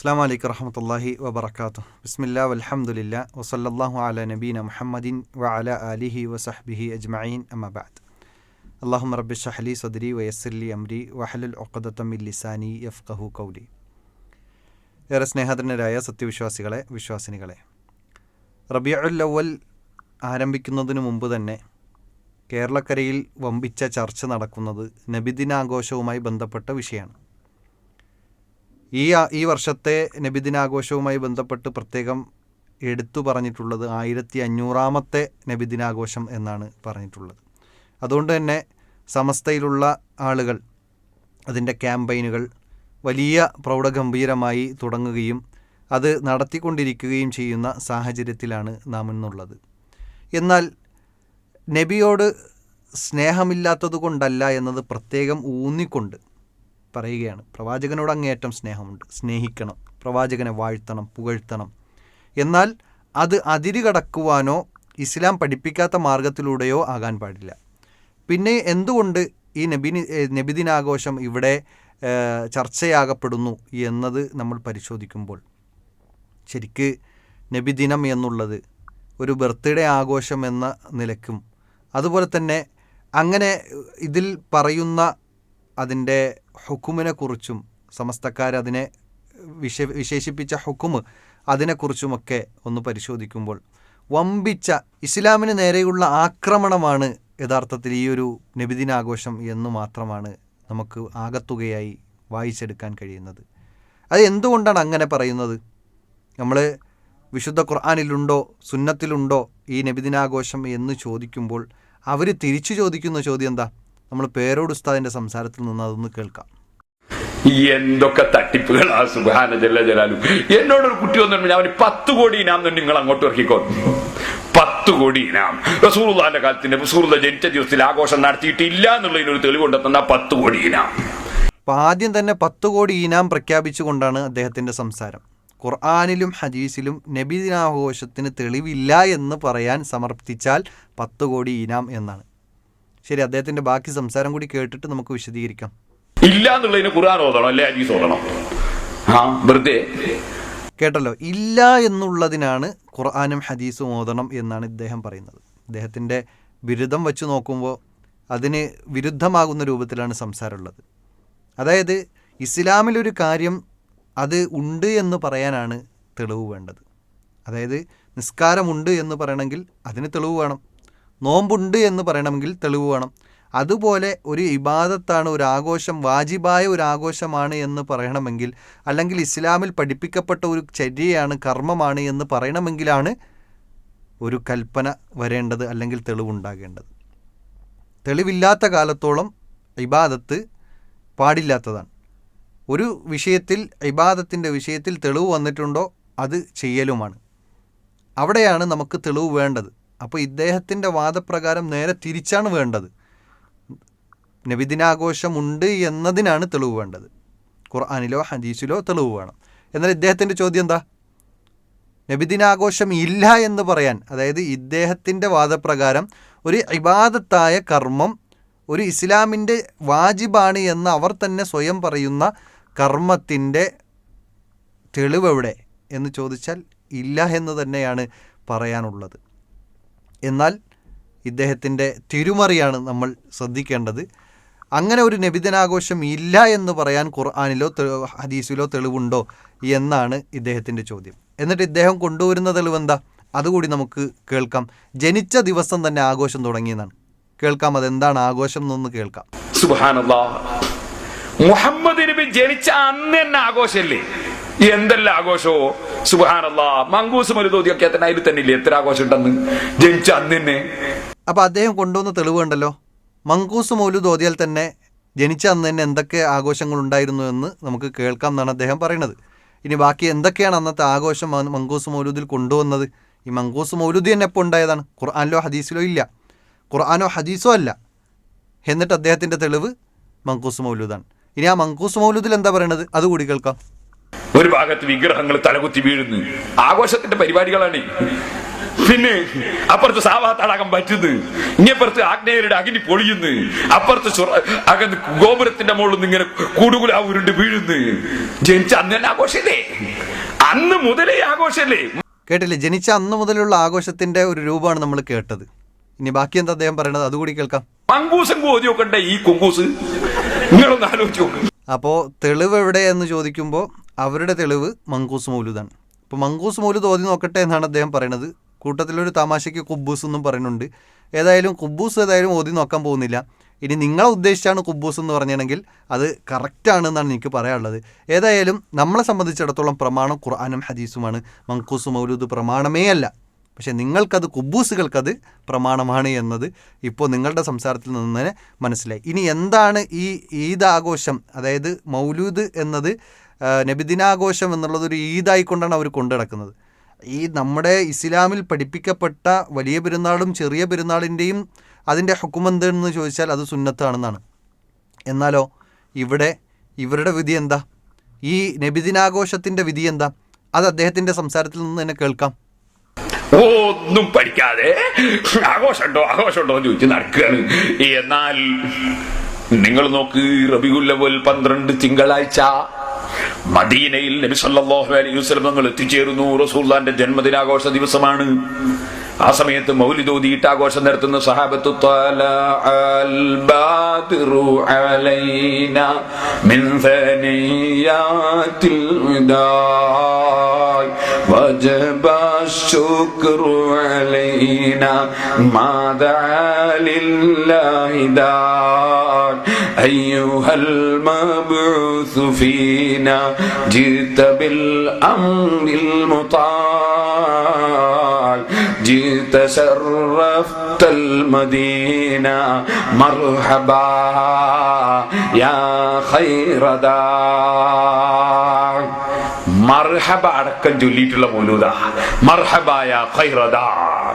അസ്സാം വലൈക്കും വറഹമത്തല്ലാഹി വബർക്കാത്തു ബിസ്മില്ലാ വലഹമുല്ല വസല്ലല്ലാഹു അല നബീന മുഹമ്മദിൻ വ അല അലിഹി വസഹ്ബിഹി അജ്മഈൻ. അമ്മബാദ് അള്ളാഹു റബ്ബി ഷഹലി സദരി വയസ്സലി അംരി വഹലുൽ ഒക്കദത്തമിൽ ലിസാനി യഫ്കഹു കൗലി ഏറെ സ്നേഹധനരായ സത്യവിശ്വാസികളെ വിശ്വാസിനികളെ. റബിയുൽ അവൽ ആരംഭിക്കുന്നതിന് മുമ്പ് തന്നെ കേരളക്കരയിൽ വമ്പിച്ച ചർച്ച നടക്കുന്നത് നബിദിനാഘോഷവുമായി ബന്ധപ്പെട്ട വിഷയമാണ്. ഈ ഈ വർഷത്തെ നബിദിനാഘോഷവുമായി ബന്ധപ്പെട്ട് പ്രത്യേകം എടുത്തു പറഞ്ഞിട്ടുള്ളത് ആയിരത്തി അഞ്ഞൂറാമത്തെ നബിദിനാഘോഷം എന്നാണ് പറഞ്ഞിട്ടുള്ളത്. അതുകൊണ്ട് തന്നെ സമസ്തയിലുള്ള ആളുകൾ അതിന്റെ ക്യാമ്പയിനുകൾ വലിയ പ്രൗഢഗംഭീരമായി തുടങ്ങുകയും അത് നടത്തിക്കൊണ്ടിരിക്കുകയും ചെയ്യുന്ന സാഹചര്യത്തിലാണ് നാം ഇന്നുള്ളത് എന്നാൽ നബിയോട് സ്നേഹമില്ലാത്തതുകൊണ്ടല്ല എന്നത് പ്രത്യേകം ഊന്നിക്കൊണ്ട് പറയുകയാണ്. പ്രവാചകനോട് അങ്ങേയറ്റം സ്നേഹമുണ്ട്. സ്നേഹിക്കണം. പ്രവാചകനെ വാഴ്ത്തണം പുകഴ്ത്തണം. എന്നാൽ അത് അതിരുകടക്കുവാനോ ഇസ്ലാം പഠിപ്പിക്കാത്ത മാർഗത്തിലൂടെയോ ആകാൻ പാടില്ല. പിന്നെ എന്തുകൊണ്ട് ഈ നബി നബിദിനാഘോഷം ഇവിടെ ചർച്ചയാകപ്പെടുന്നു എന്നത് നമ്മൾ പരിശോധിക്കുമ്പോൾ ശരിക്ക് നബിദിനം എന്നുള്ളത് ഒരു ബർത്ത്ഡേ ആഘോഷം എന്ന നിലക്കും അതുപോലെ തന്നെ അങ്ങനെ ഇതിൽ പറയുന്ന അതിന്റെ ഹുക്കുമിനെക്കുറിച്ചും സമസ്തക്കാരതിനെ വിശ വിശേഷിപ്പിച്ച ഹുക്കുമ് അതിനെക്കുറിച്ചുമൊക്കെ ഒന്ന് പരിശോധിക്കുമ്പോൾ വമ്പിച്ച ഇസ്ലാമിന് നേരെയുള്ള ആക്രമണമാണ് യഥാർത്ഥത്തിൽ ഈ ഒരു നബിദിനാഘോഷം എന്ന് മാത്രമാണ് നമുക്ക് ആകത്തുകയായി വായിച്ചെടുക്കാൻ കഴിയുന്നത്. അത് എന്തുകൊണ്ടാണ് അങ്ങനെ പറയുന്നത്? നമ്മൾ വിശുദ്ധ ഖുർആാനിലുണ്ടോ സുന്നത്തിലുണ്ടോ ഈ നബിദിനാഘോഷം എന്ന് ചോദിക്കുമ്പോൾ അവർ തിരിച്ചു ചോദിക്കുന്ന ചോദ്യം എന്താ? നമ്മൾ പേരോട് ഉസ്താദിന്റെ സംസാരത്തിൽ നിന്ന് അതൊന്ന് കേൾക്കാം. എന്തൊക്കെ തട്ടിപ്പുകളാ സുഹാന ജല്ല ജലാലു. എന്നോടൊരു കുട്ടി വന്നിട്ട് ഞാൻ അവന് പത്ത് കോടി ഇനാം തന്നെ നിങ്ങൾ അങ്ങോട്ട് ഇറക്കിക്കോ. പത്ത് കോടി ഇനാം. റസൂറുല്ലാന്റെ കാലത്തിന്റെ റസൂറുള്ള ജനിച്ച ദിവസത്തിൽ ആഘോഷം നടത്തിയിട്ടില്ല എന്നുള്ളതിനൊരു തെളിവ് കൊണ്ടെത്തുന്ന പത്ത് കോടി ഇനാം. അപ്പൊ ആദ്യം തന്നെ പത്ത് കോടി ഇനാം പ്രഖ്യാപിച്ചുകൊണ്ടാണ് അദ്ദേഹത്തിന്റെ സംസാരം. ഖുർആാനിലും ഹദീസിലും നബിദിനാഘോഷത്തിന് തെളിവില്ല എന്ന് പറയാൻ സമർപ്പിച്ചാൽ പത്ത് കോടി ഇനാം എന്നാണ്. ശരി അദ്ദേഹത്തിന്റെ ബാക്കി സംസാരം കൂടി കേട്ടിട്ട് നമുക്ക് വിശദീകരിക്കാം. ഇല്ല എന്നുള്ളതിന് ഖുർആൻ ഓതണം അല്ലേ ഹദീസ് ഓതണം? ആ വെറുതെ. കേട്ടല്ലോ ഇല്ല എന്നുള്ളതിനാണ് ഖുർആാനും ഹദീസും ഓതണം എന്നാണ് ഇദ്ദേഹം പറയുന്നത്. ഇദ്ദേഹത്തിന്റെ ബിരുദം വെച്ച് നോക്കുമ്പോൾ അതിന് വിരുദ്ധമാകുന്ന രൂപത്തിലാണ് സംസാരമുള്ളത്. അതായത് ഇസ്ലാമിലൊരു കാര്യം അത് ഉണ്ട് എന്ന് പറയാനാണ് തെളിവ് വേണ്ടത്. അതായത് നിസ്കാരമുണ്ട് എന്ന് പറയണമെങ്കിൽ അതിന് തെളിവ് വേണം. നോമ്പുണ്ട് എന്ന് പറയണമെങ്കിൽ തെളിവ് വേണം. അതുപോലെ ഒരു ഇബാദത്താണ് ഒരു ആഘോഷം വാജിബായ ഒരു ആഘോഷമാണ് എന്ന് പറയണമെങ്കിൽ അല്ലെങ്കിൽ ഇസ്ലാമിൽ പഠിപ്പിക്കപ്പെട്ട ഒരു ചര്യയാണ് കർമ്മമാണ് എന്ന് പറയണമെങ്കിലാണ് ഒരു കൽപ്പന വരേണ്ടത് അല്ലെങ്കിൽ തെളിവുണ്ടാകേണ്ടത്. തെളിവില്ലാത്ത കാലത്തോളം ഇബാദത്ത് പാടില്ലാത്തതാണ്. ഒരു വിഷയത്തിൽ ഇബാദത്തിന്റെ വിഷയത്തിൽ തെളിവ് വന്നിട്ടുണ്ടോ? അത് ചെയ്യലുമാണ്. അവിടെയാണ് നമുക്ക് തെളിവ് വേണ്ടത്. അപ്പോൾ ഇദ്ദേഹത്തിന്റെ വാദപ്രകാരം നേരെ തിരിച്ചാണ് വേണ്ടത്. നബിദിനാഘോഷമുണ്ട് എന്നതിനാണ് തെളിവ് വേണ്ടത്. ഖുർആാനിലോ ഹദീസിലോ തെളിവ് വേണം. എന്നാൽ ഇദ്ദേഹത്തിന്റെ ചോദ്യം എന്താ? നബിദിനാഘോഷം ഇല്ല എന്ന് പറയാൻ അതായത് ഇദ്ദേഹത്തിന്റെ വാദപ്രകാരം ഒരു ഇബാദത്തായ കർമ്മം ഒരു ഇസ്ലാമിന്റെ വാജിബാണ് എന്ന് അവർ തന്നെ സ്വയം പറയുന്ന കർമ്മത്തിന്റെ തെളിവെവിടെ എന്ന് ചോദിച്ചാൽ ഇല്ല എന്ന് തന്നെയാണ് പറയാനുള്ളത്. എന്നാൽ ഇദ്ദേഹത്തിന്റെ തിരുമറിയാണ് നമ്മൾ ശ്രദ്ധിക്കേണ്ടത്. അങ്ങനെ ഒരു നബിദിനാഘോഷം ഇല്ല എന്ന് പറയാൻ ഖുർആാനിലോ ഹദീസിലോ തെളിവുണ്ടോ എന്നാണ് ഇദ്ദേഹത്തിന്റെ ചോദ്യം. എന്നിട്ട് ഇദ്ദേഹം കൊണ്ടുവരുന്ന തെളിവെന്താ? അതുകൂടി നമുക്ക് കേൾക്കാം. ജനിച്ച ദിവസം തന്നെ ആഘോഷം തുടങ്ങിയെന്നാണ്. കേൾക്കാം അതെന്താണ് ആഘോഷം എന്നൊന്ന് കേൾക്കാം. മുഹമ്മദ് നബി ജനിച്ച അന്ന് തന്നെ ആഘോഷമല്ലേ എന്തെല്ലാം ആഘോഷമോ സുബാനല്ലാ മങ്കൂസ് മരുതോതിയൊക്കെ തന്നെ അതിൽ തന്നെ ഇല്ലേ? എത്ര ആഘോഷം ഉണ്ടെന്ന് ജനിച്ച അന്ന് തന്നെ അപ്പൊ അദ്ദേഹം കൊണ്ടുവന്ന തെളിവുണ്ടല്ലോ മങ്കൂസ് മൗലൂദ് ഓതിയാൽ തന്നെ ജനിച്ച അന്ന് തന്നെ എന്തൊക്കെ ആഘോഷങ്ങൾ ഉണ്ടായിരുന്നു എന്ന് നമുക്ക് കേൾക്കാം എന്നാണ് അദ്ദേഹം പറയുന്നത്. ഇനി ബാക്കി എന്തൊക്കെയാണ് അന്നത്തെ ആഘോഷം മങ്കൂസ് മൗലൂദിൽ കൊണ്ടുവന്നത്? ഈ മങ്കൂസ് മൗലൂദി തന്നെ എപ്പോൾ ഉണ്ടായതാണ്? ഖുർആാനിലോ ഹദീസിലോ ഇല്ല. ഖുർആാനോ ഹദീസോ അല്ല. എന്നിട്ട് അദ്ദേഹത്തിന്റെ തെളിവ് മങ്കൂസ് മൗലൂദാണ്. ഇനി ആ മങ്കൂസ് മൗലൂദിൽ എന്താ പറയണത്? അതുകൂടി കേൾക്കാം. ഒരു ഭാഗത്ത് വിഗ്രഹങ്ങൾ തലകുത്തി വീഴുന്നു. ആഘോഷത്തിന്റെ പരിപാടികളാണ്. പിന്നെ അപ്പുറത്ത് സാവാത്താടാകം പറ്റുന്നു. ഇങ്ങപ്പുറത്ത് ആഗ്നേയരുടെ അഗ്നി പൊളിയുന്നു. അപ്പുറത്ത് അകന്ന് ഗോപുരത്തിന്റെ മുകളിൽ നിന്ന് ഇങ്ങനെ കൂടുകുല ഉരുണ്ട് വീഴുന്നു. ജനിച്ച അന്ന് തന്നെ ആഘോഷല്ലേ അന്ന് മുതലേ ആഘോഷല്ലേ കേട്ടില്ലേ? ജനിച്ച അന്ന് മുതലുള്ള ആഘോഷത്തിന്റെ ഒരു രൂപമാണ് നമ്മൾ കേട്ടത്. ഇനി ബാക്കി എന്താ അദ്ദേഹം പറയണത്? അതുകൂടി കേൾക്കാം. മങ്കൂസം കോതി നോക്കണ്ടേ ഈ കുങ്കൂസ്? നിങ്ങളൊന്ന് ആലോചിച്ചു അപ്പോൾ തെളിവ് എവിടെ എന്ന് ചോദിക്കുമ്പോൾ അവരുടെ തെളിവ് മങ്കൂസ് മൗലുദാണ് അപ്പോൾ മങ്കൂസ് മൗലൂദ് ഓതി നോക്കട്ടെ എന്നാണ് അദ്ദേഹം പറയുന്നത്. കൂട്ടത്തിലൊരു തമാശയ്ക്ക് കുബ്ബൂസ് എന്നും പറയുന്നുണ്ട്. ഏതായാലും കുബ്ബൂസ് ഏതായാലും ഓതി നോക്കാൻ പോകുന്നില്ല. ഇനി നിങ്ങളെ ഉദ്ദേശിച്ചാണ് കുബ്ബൂസ് എന്ന് പറഞ്ഞിട്ടുണ്ടെങ്കിൽ അത് കറക്റ്റാണ് എന്നാണ് എനിക്ക് പറയാനുള്ളത്. ഏതായാലും നമ്മളെ സംബന്ധിച്ചിടത്തോളം പ്രമാണം ഖുർആാനും ഹദീസുമാണ്. മങ്കൂസ് മൗലൂദ് പ്രമാണമേ അല്ല. പക്ഷേ നിങ്ങൾക്കത് കുബൂസുകൾക്കത് പ്രമാണമാണ് എന്നത് ഇപ്പോൾ നിങ്ങളുടെ സംസാരത്തിൽ നിന്ന് തന്നെ മനസ്സിലായി. ഇനി എന്താണ് ഈ ഈദ് ആഘോഷം? അതായത് മൗലൂദ് എന്നത് നബിദിനാഘോഷം എന്നുള്ളത് ഒരു ഈദായിക്കൊണ്ടാണ് അവർ കൊണ്ടു നടക്കുന്നത്. ഈ നമ്മുടെ ഇസ്ലാമിൽ പഠിപ്പിക്കപ്പെട്ട വലിയ പെരുന്നാളും ചെറിയ പെരുന്നാളിന്റെയും അതിന്റെ ഹുക്കുമെന്ത് എന്ന് ചോദിച്ചാൽ അത് സുന്നത്താണെന്നാണ്. എന്നാലോ ഇവിടെ ഇവരുടെ വിധി എന്താ? ഈ നബിദിനാഘോഷത്തിന്റെ വിധി എന്താ? അത് അദ്ദേഹത്തിന്റെ സംസാരത്തിൽ നിന്ന് തന്നെ കേൾക്കാം. ഒന്നും പഠിക്കാതെ ആഘോഷമുണ്ടോ ആഘോഷമുണ്ടോ എന്ന് ചോദിച്ച് നടക്കുകയാണ്. എന്നാൽ നിങ്ങൾ നോക്ക് റബിയുല്ലവൽ പന്ത്രണ്ട് തിങ്കളാഴ്ച മദീനയിൽ നബി സല്ലല്ലാഹു അലൈഹി വസ്ലം തങ്ങൾ എത്തിച്ചേരുന്നു. റസൂല്ലാന്റെ ജന്മദിനാഘോഷ ദിവസമാണ്. ആ സമയത്ത് മൗലിദോദിയിട്ട് ആഘോഷം നടത്തുന്ന സഹാബത്ത് أيها المبعوث فينا جئت بالأمر المطاع جئت شرفت المدينة مرحبا يا خير داع مرحبا أركن جليت لمولودا مرحبا يا خير داع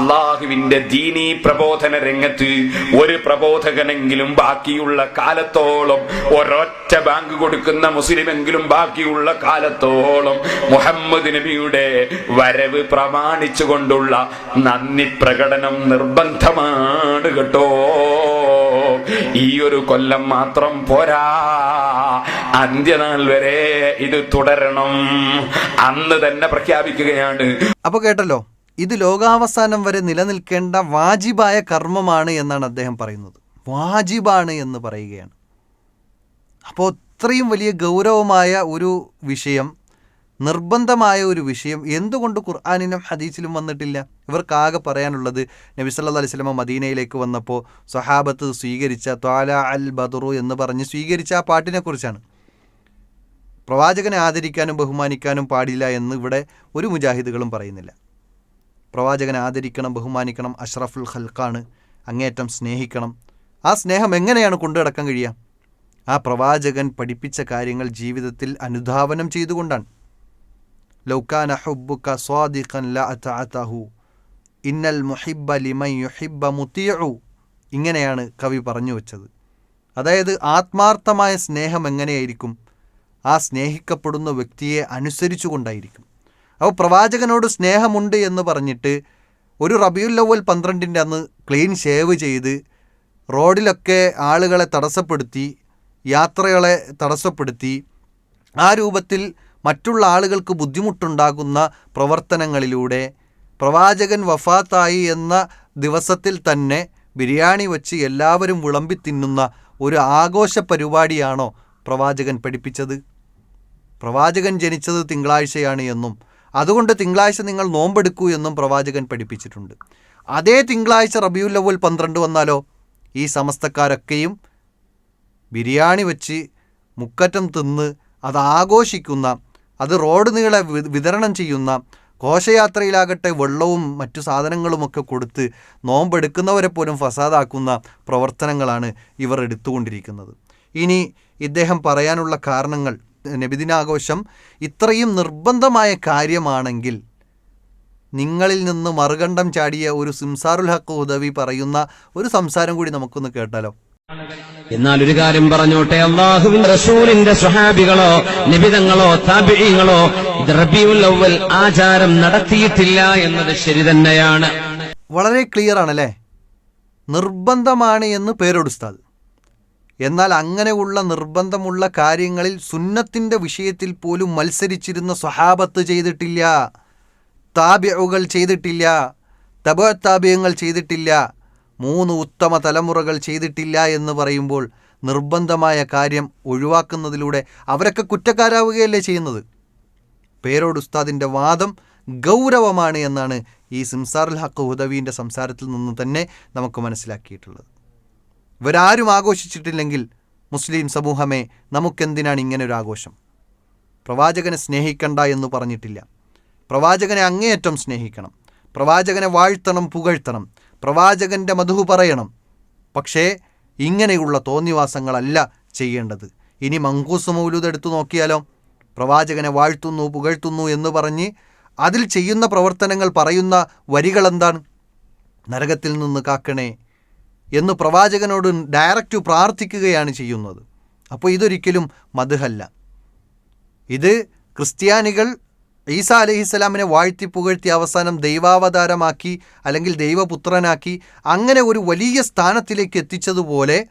അള്ളാഹുവിന്റെ ദീനി പ്രബോധന രംഗത്ത് ഒരു പ്രബോധകനെങ്കിലും ബാക്കിയുള്ള കാലത്തോളം ഒരൊറ്റ ബാങ്ക് കൊടുക്കുന്ന മുസ്ലിമെങ്കിലും ബാക്കിയുള്ള കാലത്തോളം മുഹമ്മദ് നബിയുടെ വരവ് പ്രമാണിച്ചുകൊണ്ടുള്ള നന്ദി പ്രകടനം നിർബന്ധമാണ് കേട്ടോ. ഈ ഒരു കൊല്ലം മാത്രം പോരാ. അന്ത്യനാൾ വരെ ഇത് തുടരണം. അന്ന് തന്നെ പ്രഖ്യാപിക്കുകയാണ്. അപ്പൊ കേട്ടല്ലോ ഇത് ലോകാവസാനം വരെ നിലനിൽക്കേണ്ട വാജിബായ കർമ്മമാണ് എന്നാണ് അദ്ദേഹം പറയുന്നത്. വാജിബാണ് എന്ന് പറയുകയാണ്. അപ്പോൾ അത്രയും വലിയ ഗൗരവമായ ഒരു വിഷയം നിർബന്ധമായ ഒരു വിഷയം എന്തുകൊണ്ട് ഖുർആാനിനും ഹദീസിലും വന്നിട്ടില്ല? ഇവർക്കാകെ പറയാനുള്ളത് നബി സല്ലല്ലാഹു അലൈഹി സ്വലമ മദീനയിലേക്ക് വന്നപ്പോൾ സൊഹാബത്ത് സ്വീകരിച്ച ത്വാല അൽ ബദറു എന്ന് പറഞ്ഞ് സ്വീകരിച്ച ആ പാട്ടിനെക്കുറിച്ചാണ് പ്രവാചകനെ ആദരിക്കാനും ബഹുമാനിക്കാനും പാടില്ല എന്ന് ഇവിടെ ഒരു മുജാഹിദുകളും പറയുന്നില്ല. പ്രവാചകനെ ആദരിക്കണം ബഹുമാനിക്കണം അഷ്റഫുൽ ഖൽക്കാണ് അങ്ങേയറ്റം സ്നേഹിക്കണം. ആ സ്നേഹം എങ്ങനെയാണ് കൊണ്ടു നടക്കാൻ കഴിയുക? ആ പ്രവാചകൻ പഠിപ്പിച്ച കാര്യങ്ങൾ ജീവിതത്തിൽ അനുധാവനം ചെയ്തുകൊണ്ടാണ്. ലൗക്കാന ഹുബ്ബുക സ്വാദിഖൻ ല അതഅതഹു ഇന്നൽ മുഹിബ്ബ ലിമൻ യുഹിബ്ബ മുത്തിയു ഇങ്ങനെയാണ് കവി പറഞ്ഞു വച്ചത്. അതായത് ആത്മാർത്ഥമായ സ്നേഹം എങ്ങനെയായിരിക്കും? ആ സ്നേഹിക്കപ്പെടുന്ന വ്യക്തിയെ അനുസരിച്ചുകൊണ്ടായിരിക്കും. അപ്പോൾ പ്രവാചകനോട് സ്നേഹമുണ്ട് എന്ന് പറഞ്ഞിട്ട് ഒരു റബിയുൽ പന്ത്രണ്ടിന്റെ അന്ന് ക്ലീൻ ഷേവ് ചെയ്ത് റോഡിലൊക്കെ ആളുകളെ തടസ്സപ്പെടുത്തി യാത്രകളെ തടസ്സപ്പെടുത്തി ആ രൂപത്തിൽ മറ്റുള്ള ആളുകൾക്ക് ബുദ്ധിമുട്ടുണ്ടാകുന്ന പ്രവർത്തനങ്ങളിലൂടെ പ്രവാചകൻ വഫാത്തായി എന്ന ദിവസത്തിൽ തന്നെ ബിരിയാണി വെച്ച് എല്ലാവരും വിളമ്പി തിന്നുന്ന ഒരു ആഘോഷ പരിപാടിയാണോ പ്രവാചകൻ പഠിപ്പിച്ചത്? പ്രവാചകൻ ജനിച്ചത് തിങ്കളാഴ്ചയാണ് എന്നും അതുകൊണ്ട് തിങ്കളാഴ്ച നിങ്ങൾ നോമ്പെടുക്കൂ എന്നും പ്രവാചകൻ പഠിപ്പിച്ചിട്ടുണ്ട്. അതേ തിങ്കളാഴ്ച റബിയുൽ അവൽ പന്ത്രണ്ട് വന്നാലോ ഈ സമസ്തക്കാരൊക്കെയും ബിരിയാണി വെച്ച് മുക്കറ്റം തിന്ന് അത് ആഘോഷിക്കുന്ന അത് റോഡ് നീളെ വിതരണം ചെയ്യുന്ന ഘോഷയാത്രയിലാകട്ടെ വെള്ളവും മറ്റു സാധനങ്ങളുമൊക്കെ കൊടുത്ത് നോമ്പെടുക്കുന്നവരെ പോലും ഫസാദാക്കുന്ന പ്രവർത്തനങ്ങളാണ് ഇവർ എടുത്തുകൊണ്ടിരിക്കുന്നത്. ഇനി ഇദ്ദേഹം പറയാനുള്ള കാരണങ്ങൾ നബിദിനാഘോഷം ഇത്രയും നിർബന്ധമായ കാര്യമാണെങ്കിൽ നിങ്ങളിൽ നിന്ന് മറുകണ്ഠം ചാടിയ ഒരു സിംസാറുൽ ഹക്ക് ഉദവി പറയുന്ന ഒരു സംസാരം കൂടി നമുക്കൊന്ന് കേട്ടാലോ? എന്നാൽ ഒരു കാര്യം പറഞ്ഞോട്ടെ അള്ളാഹുവിന്റെ റസൂലിന്റെ സ്വഹാബികളോ നിബിതങ്ങളോ താപിഴങ്ങളോ റബിയുൽ അവൽ ആചാരം നടത്തിയിട്ടില്ല എന്നത് ശരി തന്നെയാണ്. വളരെ ക്ലിയർ ആണല്ലേ? നിർബന്ധമാണ് എന്ന് പേരൊടുസ്താദ് എന്നാൽ അങ്ങനെയുള്ള നിർബന്ധമുള്ള കാര്യങ്ങളിൽ സുന്നത്തിന്റെ വിഷയത്തിൽ പോലും മത്സരിച്ചിരുന്ന സ്വഹാബത്ത് ചെയ്തിട്ടില്ല താബ്യകൾ ചെയ്തിട്ടില്ല തപോത്താബ്യങ്ങൾ താബ്യങ്ങൾ ചെയ്തിട്ടില്ല മൂന്ന് ഉത്തമ തലമുറകൾ ചെയ്തിട്ടില്ല എന്ന് പറയുമ്പോൾ നിർബന്ധമായ കാര്യം ഒഴിവാക്കുന്നതിലൂടെ അവരൊക്കെ കുറ്റക്കാരാവുകയല്ലേ ചെയ്യുന്നത്? പേരോട് ഉസ്താദിന്റെ വാദം ഗൗരവമാണ് എന്നാണ് ഈ സിംസാറുൽ ഹക്ക് ഹുദവീന്റെ സംസാരത്തിൽ നിന്ന് തന്നെ നമുക്ക് മനസ്സിലാക്കിയിട്ടുള്ളത്. ഇവരാരും ആഘോഷിച്ചിട്ടില്ലെങ്കിൽ മുസ്ലിം സമൂഹമേ നമുക്കെന്തിനാണ് ഇങ്ങനെ ഒരു ആഘോഷം? പ്രവാചകനെ സ്നേഹിക്കണ്ട എന്ന് പറഞ്ഞിട്ടില്ല. പ്രവാചകനെ അങ്ങേയറ്റം സ്നേഹിക്കണം. പ്രവാചകനെ വാഴ്ത്തണം പുകഴ്ത്തണം. പ്രവാചകന്റെ മധു പറയണം. പക്ഷേ ഇങ്ങനെയുള്ള തോന്നിവാസങ്ങളല്ല ചെയ്യേണ്ടത്. ഇനി മങ്കൂസ് മൗലൂദ് എടുത്തു നോക്കിയാലോ? പ്രവാചകനെ വാഴ്ത്തുന്നു പുകഴ്ത്തുന്നു എന്ന് പറഞ്ഞ് അതിൽ ചെയ്യുന്ന പ്രവർത്തനങ്ങൾ പറയുന്ന വരികളെന്താണ്? നരകത്തിൽ നിന്ന് കാക്കണേ എന്ന് പ്രവാചകനോട് ഡയറക്റ്റ് പ്രാർത്ഥിക്കുകയാണ് ചെയ്യുന്നത്. അപ്പോൾ ഇതൊരിക്കലും മധുഹല്ല ഇത് ക്രിസ്ത്യാനികൾ ഈസ അലഹിസ്സലാമിനെ വാഴ്ത്തി പുകഴ്ത്തി അവസാനം ദൈവാവതാരമാക്കി അല്ലെങ്കിൽ ദൈവപുത്രനാക്കി അങ്ങനെ ഒരു വലിയ സ്ഥാനത്തിലേക്ക് എത്തിച്ചതുപോലെ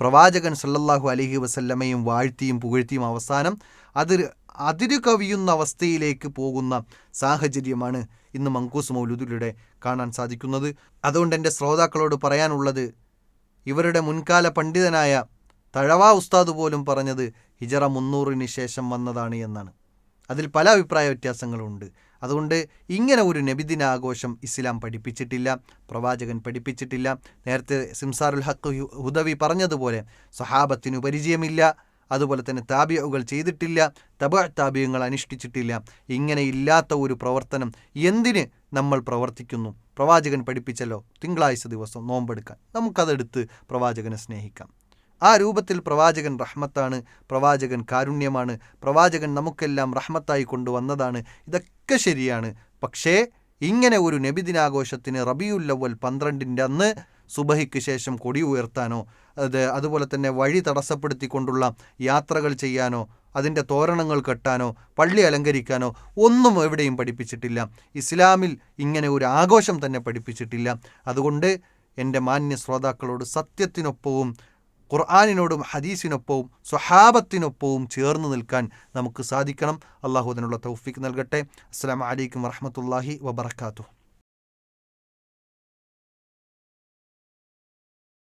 പ്രവാചകൻ സല്ലല്ലാഹു അലഹി വസല്ലമയും വാഴ്ത്തിയും പുകഴ്ത്തിയും അവസാനം അത് അതിരു കവിയുന്ന അവസ്ഥയിലേക്ക് പോകുന്ന സാഹചര്യമാണ് ഇന്ന് മങ്കൂസ് മൗലൂദിലൂടെ കാണാൻ സാധിക്കുന്നത്. അതുകൊണ്ട് എന്റെ ശ്രോതാക്കളോട് പറയാനുള്ളത് ഇവരുടെ മുൻകാല പണ്ഡിതനായ തഴവ ഉസ്താദ് പോലും പറഞ്ഞത് ഹിജറ മുന്നൂറിന് ശേഷം വന്നതാണ് എന്നാണ്. അതിൽ പല അഭിപ്രായ വ്യത്യാസങ്ങളുണ്ട്. അതുകൊണ്ട് ഇങ്ങനെ ഒരു നബിദിന ആഘോഷം ഇസ്ലാം പഠിപ്പിച്ചിട്ടില്ല പ്രവാചകൻ പഠിപ്പിച്ചിട്ടില്ല. നേരത്തെ സിംസാറുൽ ഹക്ക് ഹുദവി പറഞ്ഞതുപോലെ സ്വഹാബത്തിനു പരിചയമില്ല. അതുപോലെ തന്നെ താബിയകൾ ചെയ്തിട്ടില്ല തബ താബിയങ്ങൾ അനുഷ്ഠിച്ചിട്ടില്ല. ഇങ്ങനെ ഇല്ലാത്ത ഒരു പ്രവർത്തനം എന്തിന് നമ്മൾ പ്രവർത്തിക്കുന്നു? പ്രവാചകൻ പഠിപ്പിച്ചല്ലോ തിങ്കളാഴ്ച ദിവസം നോമ്പെടുക്കാൻ. നമുക്കതെടുത്ത് പ്രവാചകനെ സ്നേഹിക്കാം. ആ രൂപത്തിൽ പ്രവാചകൻ റഹ്മത്താണ് പ്രവാചകൻ കാരുണ്യമാണ് പ്രവാചകൻ നമുക്കെല്ലാം റഹ്മത്തായി കൊണ്ടുവന്നതാണ്. ഇതൊക്കെ ശരിയാണ്. പക്ഷേ ഇങ്ങനെ ഒരു നബിദിനാഘോഷത്തിന് റബിയുല്ലവൽ പന്ത്രണ്ടിന്റെ അന്ന് സുബഹിക്ക് ശേഷം കൊടി ഉയർത്താനോ അത് അതുപോലെ തന്നെ വഴി തടസ്സപ്പെടുത്തിക്കൊണ്ടുള്ള യാത്രകൾ ചെയ്യാനോ അതിന്റെ തോരണങ്ങൾ കെട്ടാനോ പള്ളി അലങ്കരിക്കാനോ ഒന്നും എവിടെയും പഠിപ്പിച്ചിട്ടില്ല. ഇസ്ലാമിൽ ഇങ്ങനെ ഒരു ആഘോഷം തന്നെ പഠിപ്പിച്ചിട്ടില്ല. അതുകൊണ്ട് എന്റെ മാന്യ ശ്രോതാക്കളോട് സത്യത്തിനൊപ്പവും ഖുർആാനിനോടും ഹദീസിനൊപ്പവും സ്വഹാബത്തിനൊപ്പവും ചേർന്ന് നിൽക്കാൻ നമുക്ക് സാധിക്കണം. അള്ളാഹു അതിനുള്ള തൗഫീക്ക് നൽകട്ടെ. അസ്സാം വലൈക്കും വറഹമത്തല്ലാഹി വബർക്കാത്തു